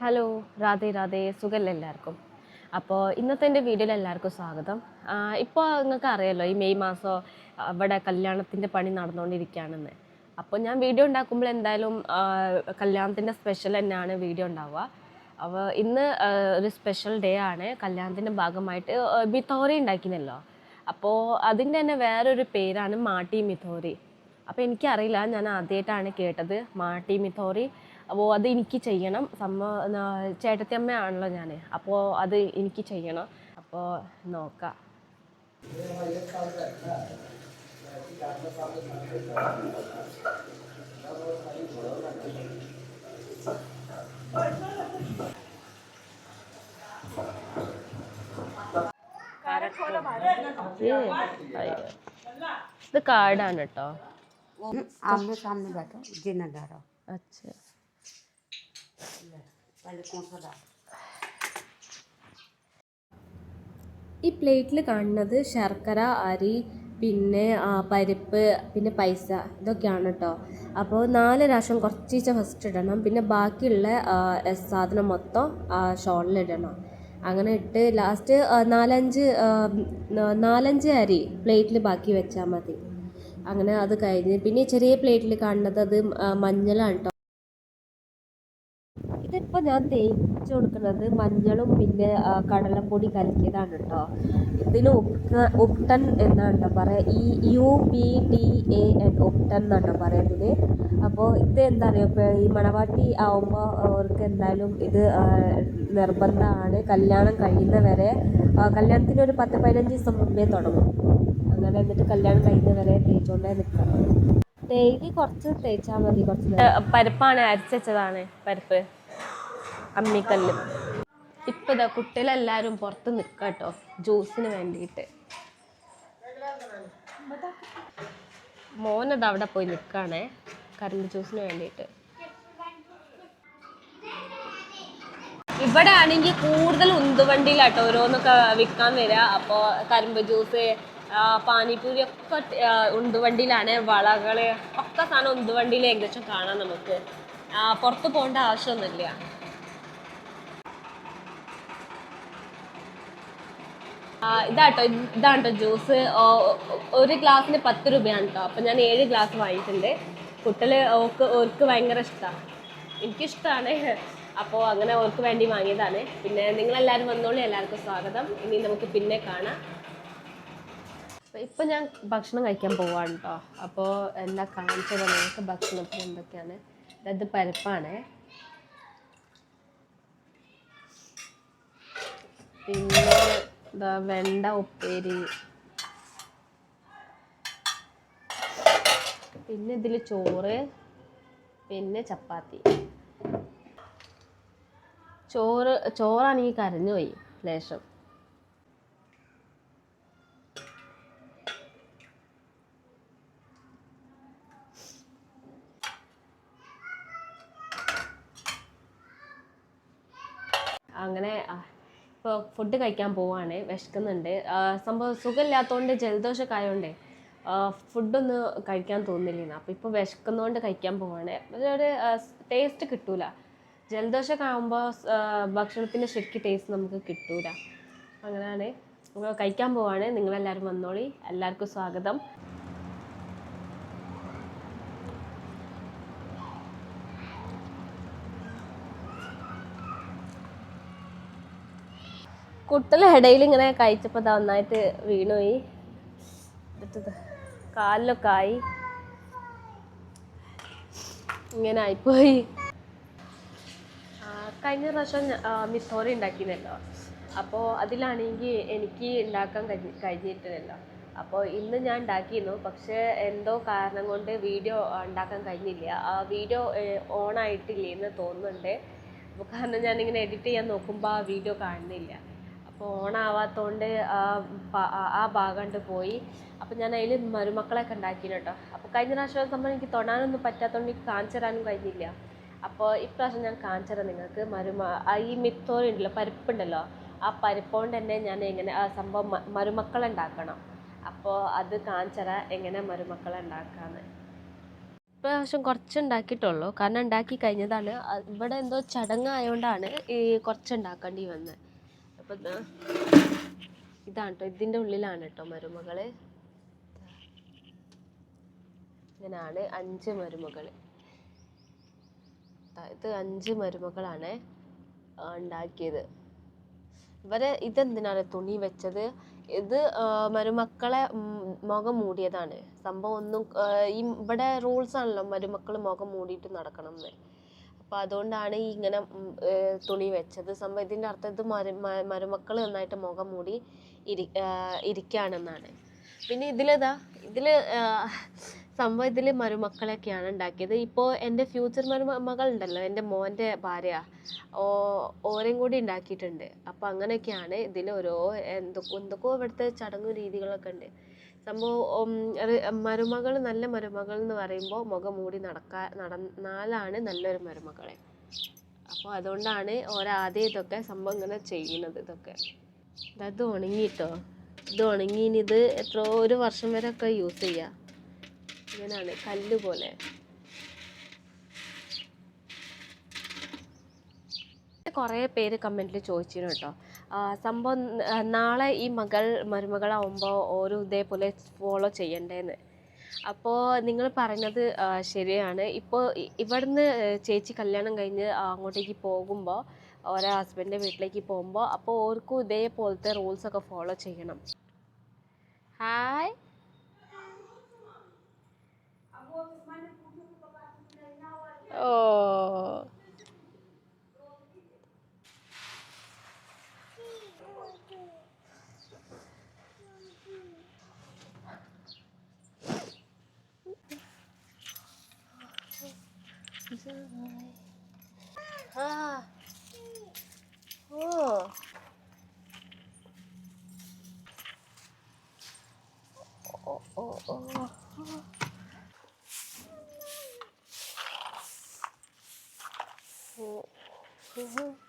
Hello Radhe Radhe. സുഖമല്ല എല്ലാവർക്കും? അപ്പോൾ ഇന്നത്തെ എന്റെ വീഡിയോയിൽ എല്ലാവർക്കും സ്വാഗതം. ഇപ്പോൾ നിങ്ങൾക്ക് അറിയാലോ ഈ മെയ് മാസം അവിടെ കല്യാണത്തിന്റെ പണി നടന്നുകൊണ്ടിരിക്കുകയാണെന്ന്. അപ്പോൾ ഞാൻ വീഡിയോ ഉണ്ടാക്കുമ്പോൾ എന്തായാലും കല്യാണത്തിന്റെ സ്പെഷ്യൽ തന്നെയാണ് വീഡിയോ ഉണ്ടാവുക. അപ്പോൾ ഇന്ന് ഒരു സ്പെഷ്യൽ ഡേ ആണ്. കല്യാണത്തിന്റെ ഭാഗമായിട്ട് മിഥോറി മിത്തോറി ഉണ്ടാക്കിനല്ലോ അപ്പോൾ അതിന്റെ തന്നെ വേറൊരു പേരാണ് മാട്ടി മിത്തോറി അപ്പോൾ എനിക്കറിയില്ല ഞാൻ ആദ്യമായിട്ടാണ് കേട്ടത് മാട്ടി മിത്തോറി അപ്പോൾ അത് എനിക്ക് ചെയ്യണം സമ്മ ന- ചേട്ടത്തിയമ്മയാണല്ലോ ഞാൻ അപ്പോൾ അത് എനിക്ക് ചെയ്യണം അപ്പോൾ നോക്കാം ഏ, അയ്യോ. ഇത് കാർഡാണ് കേട്ടോ आमने सामने बैठो जिन्ना डालो അച്ഛാ വെള്ളത്തിനെ പോലെ ഈ പ്ലേറ്റിൽ കാണുന്നത് ശർക്കര അരി പിന്നെ പരിപ്പ് പിന്നെ പൈസ ഇതൊക്കെയാണ് കേട്ടോ അപ്പോൾ നാല് രാശം കുറച്ചീച്ച ഫസ്റ്റ് ഇടണം. പിന്നെ ബാക്കിയുള്ള സാധനം മൊത്തം ഷോളിലിടണം അങ്ങനെ ഇട്ട് ലാസ്റ്റ് നാലഞ്ച് നാലഞ്ച് അരി പ്ലേറ്റിൽ ബാക്കി വെച്ചാൽ മതി. അങ്ങനെ അത് കഴിഞ്ഞ് പിന്നെ ചെറിയ പ്ലേറ്റിൽ കാണുന്നത് അത് മഞ്ഞളാണ് കേട്ടോ ഇതിപ്പോൾ ഞാൻ തേച്ച് കൊടുക്കുന്നത് മഞ്ഞളും പിന്നെ കടലപ്പൊടി കലക്കിയതാണ് കേട്ടോ ഇതിൽ ഉപ്ടൻ എന്നാണ് കേട്ടോ പറയുക ഈ U P T A N ഉപ്ടൻ എന്നാണ് പറയുന്നത്. അപ്പോൾ ഇത് എന്താ പറയുക ഇപ്പോൾ ഈ മണവാട്ടി ആവുമ്പോൾ അവർക്ക് എന്തായാലും ഇത് നിർബന്ധമാണ്. കല്യാണം കഴിയുന്നവരെ വരെ കല്യാണത്തിന് ഒരു പത്ത് പതിനഞ്ച് ദിവസം മുമ്പേ തുടങ്ങും. അങ്ങനെ എന്നിട്ട് കല്യാണം കഴിയുന്നവരെ തേച്ചുകൊണ്ടേ നിൽക്കണം ഡെയിലി കുറച്ച് തേച്ചാൽ മതി കുറച്ച് പരിപ്പാണ് അരച്ചതാണ് പരിപ്പ്. അമ്മിക്കല്ല്. ഇപ്പം ഇതാ കുട്ടികളെല്ലാവരും പുറത്ത് നിൽക്കുക കേട്ടോ ജ്യൂസിന് വേണ്ടിയിട്ട്. മോനത് അവിടെ പോയി നിൽക്കുകയാണേ കറണ്ട് ജ്യൂസിന് വേണ്ടിയിട്ട്. ഇവിടെ ആണെങ്കിൽ കൂടുതൽ ഉന്തുവണ്ടിയിലാട്ടോ ഓരോന്നൊക്കെ വിൽക്കാൻ വരിക അപ്പോൾ കരിമ്പ് ജ്യൂസ് പാനിപ്പൂരി ഒക്കെ ഉന്തുവണ്ടിയിലാണ് വളകൾ ഒക്കെ സാധനം ഉന്തുവണ്ടിയിൽ ഏകദേശം കാണാം നമുക്ക്. പുറത്ത് പോകേണ്ട ആവശ്യമൊന്നുമില്ല. ഇതാട്ടോ ഇതാണ് കേട്ടോ ജ്യൂസ് ഒരു ഗ്ലാസ്സിന് പത്ത് രൂപയാണ് കേട്ടോ അപ്പം ഞാൻ ഏഴ് ഗ്ലാസ് വാങ്ങിയിട്ടുണ്ട്. കുട്ടികൾ ഓർക്ക് ഓർക്ക് ഭയങ്കര ഇഷ്ടമാണ് എനിക്കിഷ്ടമാണ് അപ്പോൾ അങ്ങനെ ഓർക്ക് വേണ്ടി വാങ്ങിയതാണ്. പിന്നെ നിങ്ങളെല്ലാവരും വന്നോളൂ. എല്ലാവർക്കും സ്വാഗതം. ഇനി നമുക്ക് പിന്നെ കാണാം. ഇപ്പം ഞാൻ ഭക്ഷണം കഴിക്കാൻ പോവാണ് കേട്ടോ അപ്പോൾ എന്താ കാണിച്ചത്? നിങ്ങൾക്ക് ഭക്ഷണത്തിന് എന്തൊക്കെയാണ്? ഇത് പരിപ്പാണ്. പിന്നെ എന്താ വെണ്ട ഉപ്പേരി. പിന്നെ ഇതിൽ ചോറ് പിന്നെ ചപ്പാത്തി. ചോറ് ചോറാണെങ്കിൽ കരഞ്ഞു പോയി ലേശം. അങ്ങനെ ഇപ്പോൾ ഫുഡ് കഴിക്കാൻ പോവാണ് വിശക്കുന്നുണ്ട്. സംഭവം സുഖമില്ലാത്തതുകൊണ്ട് ജലദോഷമൊക്കെ ആയതുകൊണ്ടേ ഫുഡൊന്നും കഴിക്കാൻ തോന്നില്ല അപ്പോൾ ഇപ്പോൾ വിശക്കുന്നതുകൊണ്ട് കഴിക്കാൻ പോവാണ്. ഒരു ടേസ്റ്റ് കിട്ടൂല. ജലദോഷമൊക്കെ ആകുമ്പോൾ ഭക്ഷണത്തിന്റെ ശരിക്ക് ടേസ്റ്റ് നമുക്ക് കിട്ടൂല. അങ്ങനെയാണ് കഴിക്കാൻ പോവാണ്. നിങ്ങളെല്ലാവരും വന്നോളി. എല്ലാവർക്കും സ്വാഗതം. കുട്ടികളുടെ ഇടയിൽ ഇങ്ങനെ കഴിച്ചപ്പോൾ ദാ നന്നായിട്ട് വീണുപോയി. എന്നിട്ട് കാലിലൊക്കെ ആയി. ഇങ്ങനെ ആയിപ്പോയി. കഴിഞ്ഞ പ്രാവശ്യം മിത്തോറി ഉണ്ടാക്കിയിരുന്നല്ലോ അപ്പോൾ അതിലാണെങ്കിൽ എനിക്ക് ഉണ്ടാക്കാൻ കഴിഞ്ഞി കഴിഞ്ഞിട്ടില്ലല്ലോ അപ്പോൾ ഇന്ന് ഞാൻ ഉണ്ടാക്കിയിരുന്നു പക്ഷേ എന്തോ കാരണം കൊണ്ട് വീഡിയോ ഉണ്ടാക്കാൻ കഴിഞ്ഞില്ല. ആ വീഡിയോ ഓൺ ആയിട്ടില്ല എന്ന് തോന്നുന്നുണ്ട് കാരണം ഞാനിങ്ങനെ എഡിറ്റ് ചെയ്യാൻ നോക്കുമ്പോൾ ആ വീഡിയോ കാണുന്നില്ല. അപ്പോൾ ഓണാവാത്തതുകൊണ്ട് ആ ആ- ഭാഗം പോയി. അപ്പോൾ ഞാൻ അതിൽ മരുമക്കളൊക്കെ ഉണ്ടാക്കിയിരുന്നു കേട്ടോ അപ്പോൾ കഴിഞ്ഞ പ്രാവശ്യം സംഭവം എനിക്ക് തൊടാനൊന്നും പറ്റാത്തതുകൊണ്ട് എനിക്ക് കാണിച്ചു തരാനും കഴിഞ്ഞില്ല. അപ്പോൾ ഇപ്രാവശ്യം ഞാൻ കാണിച്ചു തരാം നിങ്ങൾക്ക് മരുമ ഈ മിത്തോറി ഉണ്ടല്ലോ പരിപ്പുണ്ടല്ലോ ആ പരിപ്പോണ്ട് തന്നെ ഞാൻ എങ്ങനെ ആ സംഭവം മരുമക്കളുണ്ടാക്കണം. അപ്പോൾ അത് കാണിച്ചു തരാം എങ്ങനെ മരുമക്കളെ ഉണ്ടാക്കാന്ന് ഇപ്രാവശ്യം കുറച്ച് ഉണ്ടാക്കിയിട്ടുള്ളൂ കാരണം ഉണ്ടാക്കി കഴിഞ്ഞതാണ്. ഇവിടെ എന്തോ ചടങ്ങായതുകൊണ്ടാണ് ഈ കുറച്ച് ഉണ്ടാക്കേണ്ടി വന്നത് അപ്പം ഇത് ഇതാണ് കേട്ടോ ഇതിന്റെ ഉള്ളിലാണ് കേട്ടോ മരുമകൾ. ഇങ്ങനെയാണ് അഞ്ച് മരുമകൾ ഇത് അഞ്ച് മരുമകളാണ് ഉണ്ടാക്കിയത്. ഇവരെ ഇതെന്തിനാണ് തുണി വെച്ചത്? ഇത് മരുമക്കളെ മുഖം മൂടിയതാണ്. സംഭവം ഒന്നും ഈ ഇവിടെ റൂൾസ് ആണല്ലോ മരുമക്കൾ മുഖം മൂടിയിട്ട് നടക്കണം എന്ന് അപ്പോൾ അതുകൊണ്ടാണ് ഈ ഇങ്ങനെ തുണി വെച്ചത്. സംഭവം ഇതിന്റെ അർത്ഥം ഇത് മരു മരുമക്കൾ നന്നായിട്ട് മുഖം മൂടി ഇരി ഇരിക്കുകയാണെന്നാണ് പിന്നെ ഇതിലിതാ ഇതിൽ സംഭവം ഇതിൽ മരുമക്കളൊക്കെയാണ് ഉണ്ടാക്കിയത്. ഇപ്പോൾ എന്റെ ഫ്യൂച്ചർ മരുമകൾ ഉണ്ടല്ലോ എന്റെ മോന്റെ ഭാര്യ ഓ ഓരേം കൂടി ഉണ്ടാക്കിയിട്ടുണ്ട്. അപ്പോൾ അങ്ങനെയൊക്കെയാണ് ഇതിൽ ഓരോ എന്തൊക്കെ എന്തൊക്കെയോ ഇവിടുത്തെ ചടങ്ങ് രീതികളൊക്കെ ഉണ്ട്. സംഭവം മരുമകൾ നല്ല മരുമകൾ എന്ന് പറയുമ്പോൾ മുഖം മൂടി നടക്കാ നടന്നാലാണ് നല്ലൊരു മരുമകളെ. അപ്പോൾ അതുകൊണ്ടാണ് ഓരാദ്യം ഇതൊക്കെ സംഭവം ഇങ്ങനെ ചെയ്യുന്നത് ഇതൊക്കെ. ഇത് ഉണങ്ങിയിട്ടോ ഇത് ഉണങ്ങി ഇനി ഇത് എത്രയോ ഒരു വർഷം വരെ ഒക്കെ യൂസ് ചെയ്യാം. ഇങ്ങനെയാണ് കല്ല് പോലെ. കുറേ പേര് കമന്റിൽ ചോദിച്ചിരുന്നു കേട്ടോ. സംഭവം നാളെ ഈ മകൾ മരുമകളാവുമ്പോൾ ഓരോ ഇതേപോലെ ഫോളോ ചെയ്യണ്ടേന്ന്. അപ്പോൾ നിങ്ങൾ പറഞ്ഞത് ശരിയാണ്. ഇപ്പോൾ ഇവിടുന്ന് ചേച്ചി കല്യാണം കഴിഞ്ഞ് അങ്ങോട്ടേക്ക് പോകുമ്പോൾ ഓരോ ഹസ്ബൻഡിന്റെ വീട്ടിലേക്ക് പോകുമ്പോൾ അപ്പോൾ ഓർക്കും ഇതേപോലത്തെ റൂൾസൊക്കെ ഫോളോ ചെയ്യണം. ഹായ് ഓ. 啊，哦，哦哦哦，哦，哦哦。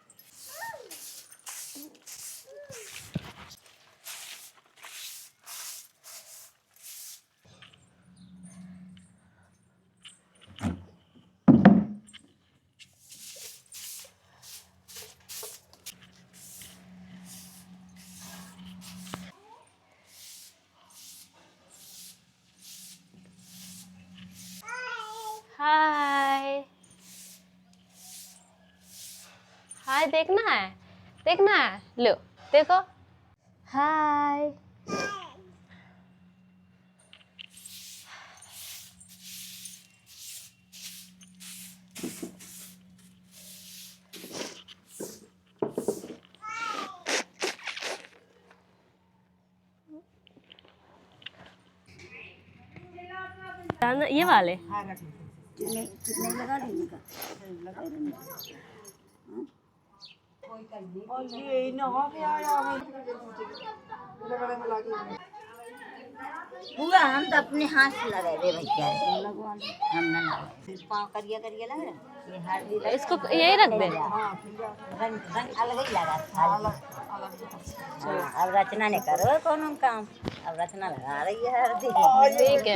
हाय देखना है? देखना है? लो देखो। हाय। ये वाले। हुआ हम तो अपने हाथ से लगा दे भैया। हम ना लगा पाँव करिया करिया लग रहा ये हल्दी लगा इसको यही रख दे रंग रंग अलग ही लगा हाँ, अब रचना ने करो कौन हम काम। अब रचना लगा रही है हल्दी ठीक है।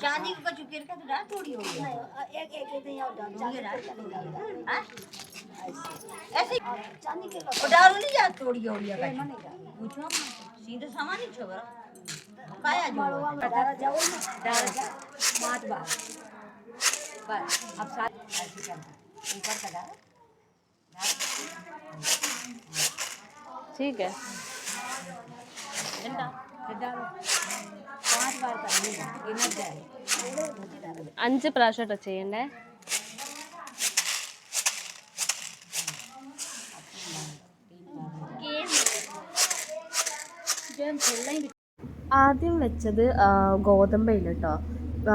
चांदी का चुकेर का तो डाल थोड़ी हो एक एक एक यहाँ डाल डाल ऐसे चांदी के डाल नहीं जा थोड़ी हो। गई पूछो सीधे सामान ही छोरा काया जो डाल जाओ डाल जा पाँच बार बस अब करना ऊपर का डाल ठीक है डंडा फिर डालो पांच बार करनी है गिनत जाए അഞ്ച് പ്രാവശ്യം ടച്ച് ചെയ്യണ്ടേ ആദ്യം വെച്ചത് ആ, ഗോതമ്പയില് കേട്ടോ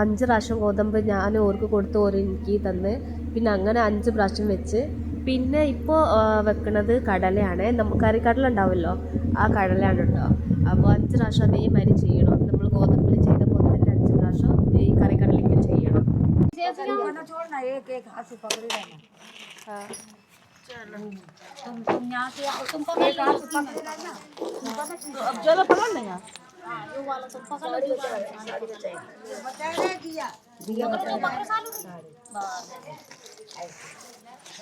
അഞ്ച് പ്രാവശ്യം ഗോതമ്പ് ഞാൻ ഓർക്ക് കൊടുത്ത് ഓര് എനിക്ക് തന്ന് പിന്നെ അങ്ങനെ അഞ്ച് പ്രാവശ്യം വെച്ച് പിന്നെ ഇപ്പോൾ വെക്കുന്നത് കടലയാണ്. നമുക്ക് കറിക്കടല ഉണ്ടാവുമല്ലോ ആ കടലയാണ് കേട്ടോ അപ്പോൾ അഞ്ച് പ്രാവശ്യം അതേമാതിരി ചെയ്യണം. നമ്മൾ ഗോതമ്പിൽ ചെയ്ത പോലെ തന്നെ അഞ്ച് പ്രാവശ്യം ഈ കറിക്കടലയ്ക്ക് ചെയ്യണം. दिया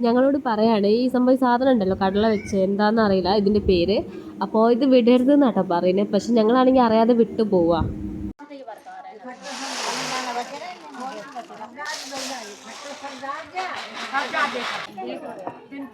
ഞങ്ങളോട് പറയാണ് ഈ സംഭവം സാധനം ഉണ്ടല്ലോ കടല വെച്ച് എന്താണെന്ന് അറിയില്ല ഇതിന്റെ പേര്. അപ്പോൾ ഇത് വിടരുത് എന്നാട്ടോ പറയുന്നത് പക്ഷെ ഞങ്ങളാണെങ്കിൽ അറിയാതെ വിട്ടു പോവാ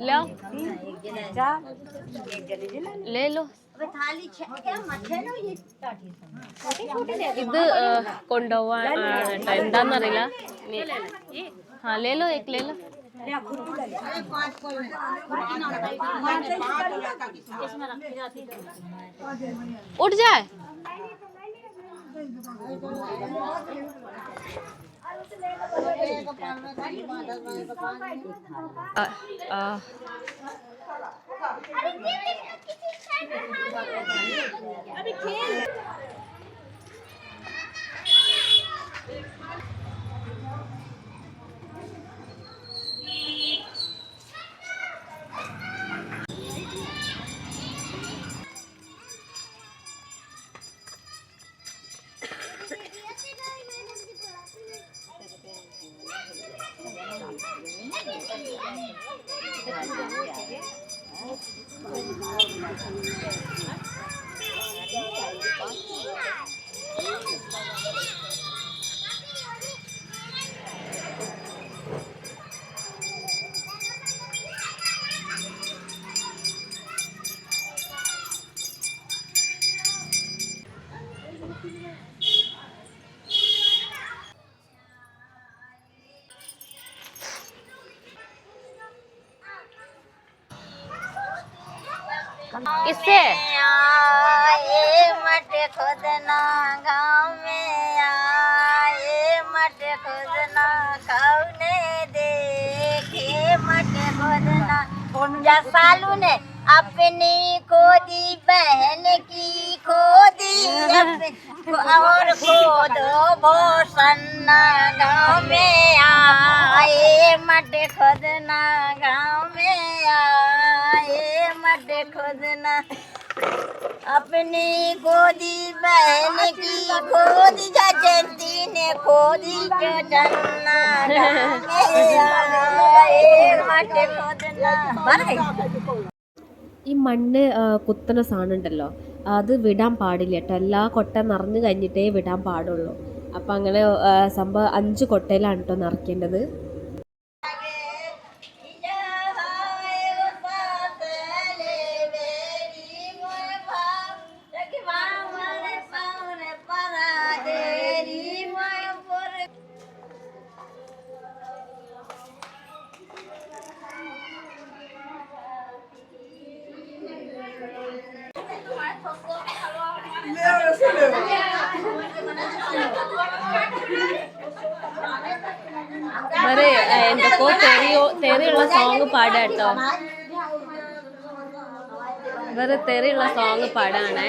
ले आओ एक जिला है चार एक जली जिला ले लो थाली क्या मथे नो ये ഇത് ഏഹ്, കൊണ്ടുപോവാൻ ആണ് കേട്ടോ എന്താന്നറിയില്ല हाँ ले लो एक ले लो उठ जाए 啊啊！इससे मट गाँव में आए सालू ने अपनी को दी बहन की खो दी और खोदो भोसन्ना गाँव में आए मट खोदना गाँव में आए मट खोदना अपनी गोदी बहन की खोदी जा जयंती ने खोदी जो जन्ना मट खोदना मर गई ഈ മണ്ണ് ആ, കുത്തണ സാധനം ഉണ്ടല്ലോ അത് വിടാൻ പാടില്ല കേട്ടോ എല്ലാ കൊട്ട നിറഞ്ഞു കഴിഞ്ഞിട്ടേ വിടാൻ പാടുള്ളൂ അപ്പം അങ്ങനെ ആ, സംഭവം അഞ്ച് കൊട്ടയിലാണ് കേട്ടോ നിറയ്ക്കേണ്ടത് വേറെ ആ, എന്തൊക്കെയോ തെറിയോ തെറിയുള്ള സോങ് പാടാ കേട്ടോ വേറെ തെറിയുള്ള സോങ് പാടാണേ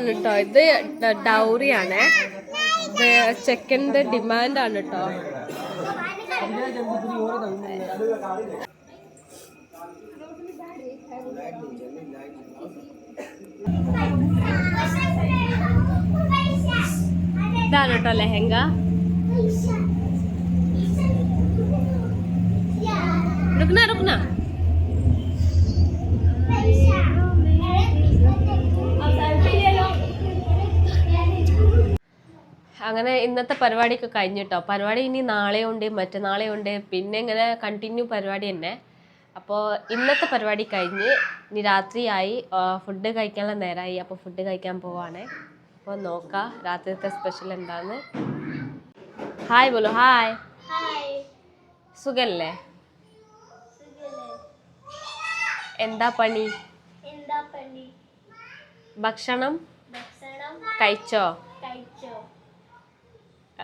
ഇതാണ് കേട്ടോ ഇത് ഡൗറിയാണ്. ചെക്കന്റെ ഡിമാൻഡാണ് കേട്ടോ ഇതാണ് കേട്ടോ ലെഹങ്ക. റുക്ന റുക്ന. അങ്ങനെ ഇന്നത്തെ പരിപാടിയൊക്കെ കഴിഞ്ഞിട്ടോ? പരിപാടി ഇനി നാളെ ഉണ്ട് മറ്റന്നാളെ ഉണ്ട്. പിന്നെ ഇങ്ങനെ കണ്ടിന്യൂ പരിപാടി തന്നെ. അപ്പോൾ ഇന്നത്തെ പരിപാടി കഴിഞ്ഞ് ഇനി രാത്രിയായി. ഫുഡ് കഴിക്കാനുള്ള നേരമായി അപ്പോൾ ഫുഡ് കഴിക്കാൻ പോവാണേ. അപ്പോൾ നോക്കാം രാത്രിത്തെ സ്പെഷ്യൽ എന്താണ് ഹായ് ബോലോ. ഹായ് സുഖല്ലേ? എന്താ പണി? ഭക്ഷണം? കഴിച്ചോ?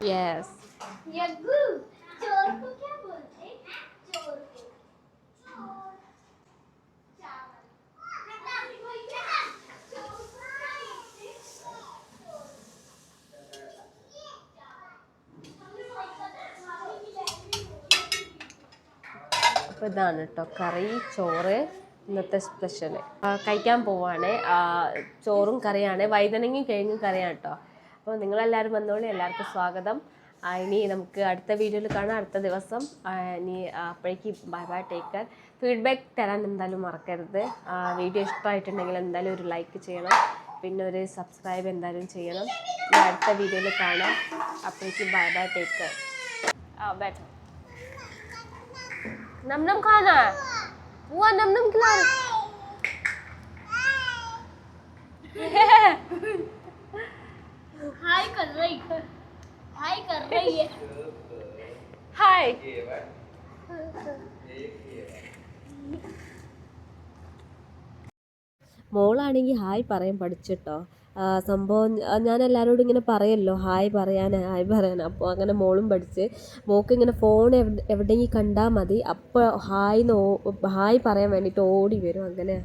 Yes. അപ്പോൾ ഇതാണ് കേട്ടോ കറി ചോറ് ഇന്നത്തെ സ്പെഷ്യൽ കഴിക്കാൻ പോവാണ്. ചോറും കറിയാണ്. വൈതനങ്ങി കഴിഞ്ഞ് കറിയാണ് കേട്ടോ അപ്പോൾ നിങ്ങളെല്ലാവരും വന്നോളി എല്ലാവർക്കും സ്വാഗതം ആ, ഇനി നമുക്ക് അടുത്ത വീഡിയോയിൽ കാണാം അടുത്ത ദിവസം ആ, ഇനി അപ്പോഴേക്ക് bye bye take care feedback തരാൻ എന്തായാലും മറക്കരുത് ആ, വീഡിയോ ഇഷ്ടമായിട്ടുണ്ടെങ്കിൽ എന്തായാലും ഒരു ലൈക്ക് ചെയ്യണം പിന്നെ ഒരു സബ്സ്ക്രൈബ് എന്തായാലും ചെയ്യണം ഇനി അടുത്ത വീഡിയോയിൽ കാണാം അപ്പോഴേക്ക് ബൈ ബൈ ടേക്ക് കെയർ ആ ബൈ नम नम खाना है बुआ नम नम खिला हाय कर रही हाय कर रही है हाय മോളാണെങ്കിൽ ഹായ് പറയാൻ പഠിച്ചിട്ടോ ആ, സംഭവം ആ, ഞാൻ എല്ലാവരോടും ഇങ്ങനെ പറയല്ലോ ഹായ് പറയാൻ ഹായ് പറയാൻ അപ്പോൾ അങ്ങനെ മോളും പഠിച്ച് മോൾക്ക് ഇങ്ങനെ ഫോൺ എവിടെ എവിടെയെങ്കിലും കണ്ടാൽ മതി അപ്പോൾ ഹായ് നോ ഹായ് പറയാൻ വേണ്ടിയിട്ട് ഓടി വരും അങ്ങനെ